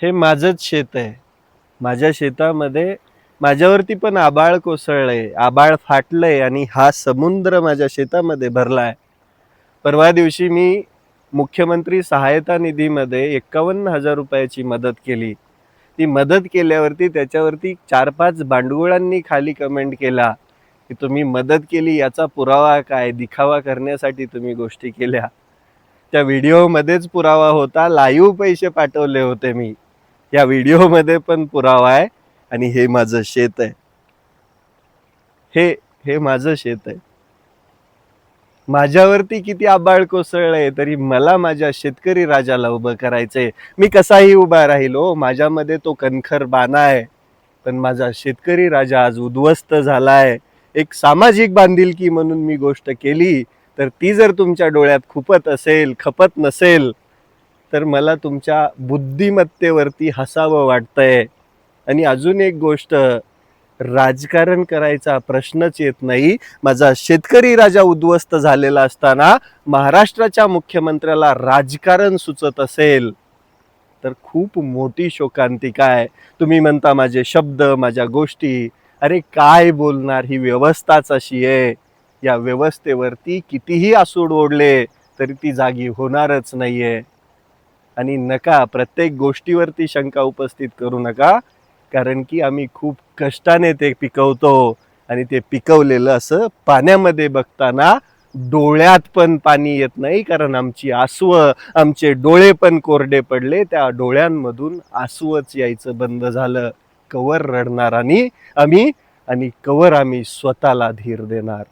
हे माझंच शेत आहे. माझ्या शेतामध्ये माझ्यावरती पण आबाळ कोसळलंय आबाळ फाटलंय आणि हा समुद्र माझ्या शेतामध्ये भरला आहे परवा दिवशी मी मुख्यमंत्री सहायता निधीमध्ये एक्कावन्न हजार रुपयाची मदत केली. ती मदत केल्यावरती त्याच्यावरती चार पाच भांडगुळांनी खाली कमेंट केला की तुम्ही मदत केली याचा पुरावा काय दिखावा करण्यासाठी तुम्ही गोष्टी केल्या. त्या व्हिडिओमध्येच पुरावा होता लाईव्ह पैसे पाठवले होते मी. या व्हिडिओमध्ये पण पुरावा आहे आणि हे माझं शेत आहे. हे हे माझं शेत आहे. माझ्यावरती किती आबाळ कोसळलंय तरी मला माझ्या शेतकरी राजाला उभं करायचंय. मी कसाही उभा राहील हो माझ्यामध्ये तो कणखर बाणा आहे. पण माझा शेतकरी राजा आज उद्ध्वस्त झालाय. एक सामाजिक बांधिलकी म्हणून मी गोष्ट केली तर ती जर तुमच्या डोळ्यात खुपत असेल खपत नसेल तर मला तुमच्या बुद्धिमत्तेवरती हसावं वाटतंय. आणि अजून एक गोष्ट राजकारण करायचा प्रश्नच येत नाही. माझा शेतकरी राजा उद्ध्वस्त झालेला असताना महाराष्ट्राच्या मुख्यमंत्र्याला राजकारण सुचत असेल तर खूप मोठी शोकांतिका आहे. तुम्ही म्हणता माझे शब्द माझ्या गोष्टी. अरे काय बोलणार ही व्यवस्थाच अशी आहे. या व्यवस्थेवरती कितीही आसूड ओढले तरी ती जागी होणारच नाहीये. आणि नका प्रत्येक गोष्टीवरती शंका उपस्थित करू नका कारण की आम्ही खूप कष्टाने ते पिकवतो आणि ते पिकवलेलं असं पाण्यामध्ये बघताना डोळ्यात पण पाणी येत नाही कारण आमची आसवं आमचे डोळे पण कोरडे पडले त्या डोळ्यांमधून आसवच यायचं बंद झालं. कवर रडणार आणि आम्ही आणि कवर आम्ही स्वतःला धीर देणार.